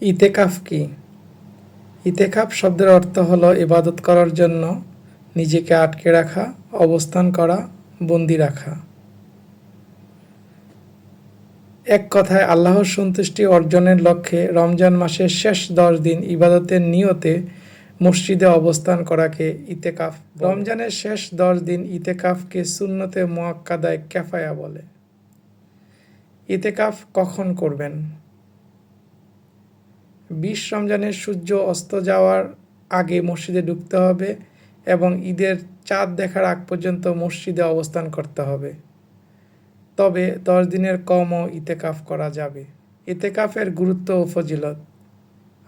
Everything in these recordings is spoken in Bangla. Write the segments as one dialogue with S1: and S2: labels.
S1: ইতেকাফ কি? ইতেকাফ শব্দের অর্থ হলো ইবাদত করার জন্য নিজেকে আটকে রাখা, অবস্থান করা, বন্দি রাখা। এক কথায় আল্লাহর সন্তুষ্টি অর্জনের লক্ষ্যে রমজান মাসের শেষ দশ দিন ইবাদতের নিয়তে মসজিদে অবস্থান করাকে ইতেকাফ রমজানের শেষ দশ দিন ইতেকাফকে সুন্নতে মোয়াক্কাদায় ক্যাফায়া বলে। ইতেকাফ কখন করবেন? বিশ রমজানের সূর্য অস্ত যাওয়ার আগে মসজিদে ঢুকতে হবে এবং ঈদের চাঁদ দেখার আগ পর্যন্ত মসজিদে অবস্থান করতে হবে। তবে দশ দিনের কমও ইতেকাফ করা যাবে। ইতেকাফের গুরুত্ব ও ফজিলত।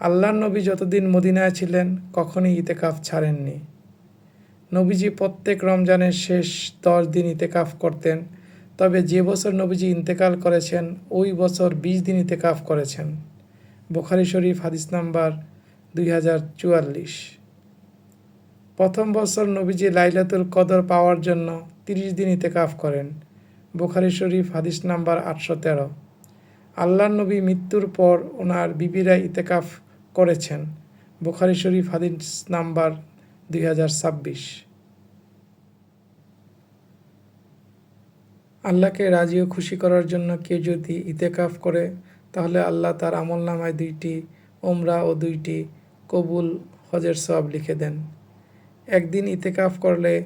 S1: আল্লাহ নবী যতদিন মদিনায় ছিলেন, কখনই ইতেকাফ ছাড়েননি। নবীজি প্রত্যেক রমজানের শেষ দশ দিন ইতেকাফ করতেন, তবে যে বছর নবীজি ইন্তেকাল করেছেন, ওই বছর বিশ দিন ইতেকাফ করেছেন। বোখারি শরীফ, হাদিস নাম্বার দুই হাজার চুয়াল্লিশ। প্রথম বছর নবীজি লাইলাতুল কদর পাওয়ার জন্য তিরিশ দিন ইতেকাফ করেন। বোখারি শরীফ, হাদিস নাম্বার আটশো তেরো। আল্লাহ নবী মৃত্যুর পর ওনার বিবিরা ইতেকাফ করেছেন। বোখারি শরীফ, হাদিস নাম্বার দুই হাজার ছাব্বিশ। আল্লাহকে রাজি ও খুশি করার জন্য কেউ যদি ইতেকাফ করে তাহলে আল্লাহ তার আমল নামায় দুইটি ওমরা ও দুইটি, কবুল হজের সব লিখে দেন। একদিন ইতেকাফ করলে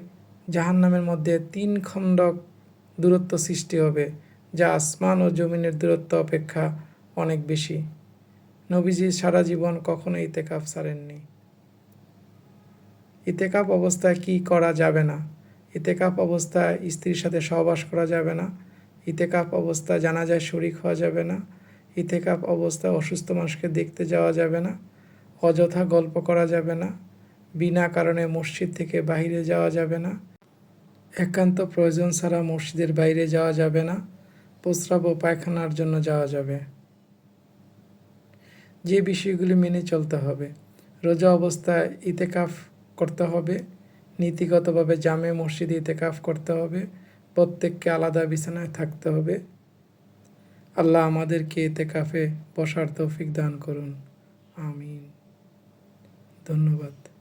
S1: জাহান্নামের মধ্যে তিন খণ্ডক দূরত্ব সৃষ্টি হবে, যা আসমান ও জমিনের দূরত্ব অপেক্ষা অনেক বেশি। নবীজি সারা জীবন কখনো ইতেকাফ ছাড়েননি। ইতেকাফ অবস্থায় কি করা যাবে না? ইতেকাফ অবস্থায় স্ত্রীর সাথে সহবাস করা যাবে না। ইতেকাফ অবস্থায় জানাজায় শরিক হওয়া যাবে না। ইতেকাফ অবস্থায় অসুস্থ মানুষকে দেখতে যাওয়া যাবে না, অযথা গল্প করা যাবে না, বিনা কারণে মসজিদ থেকে বাইরে যাওয়া যাবে না, একান্ত প্রয়োজন ছাড়া মসজিদের বাইরে যাওয়া যাবে না, প্রস্রাব ও পায়খানার জন্য যাওয়া যাবে। যে বিষয়গুলি মেনে চলতে হবে, রোজা অবস্থায় ইতেকাফ করতে হবে, নীতিগতভাবে জামে মসজিদে ইতেকাফ করতে হবে, প্রত্যেককে আলাদা বিছানায় থাকতে হবে আল্লাহ আমাদেরকে ইতেকাফে বসার তৌফিক দান করুন। আমিন। ধন্যবাদ।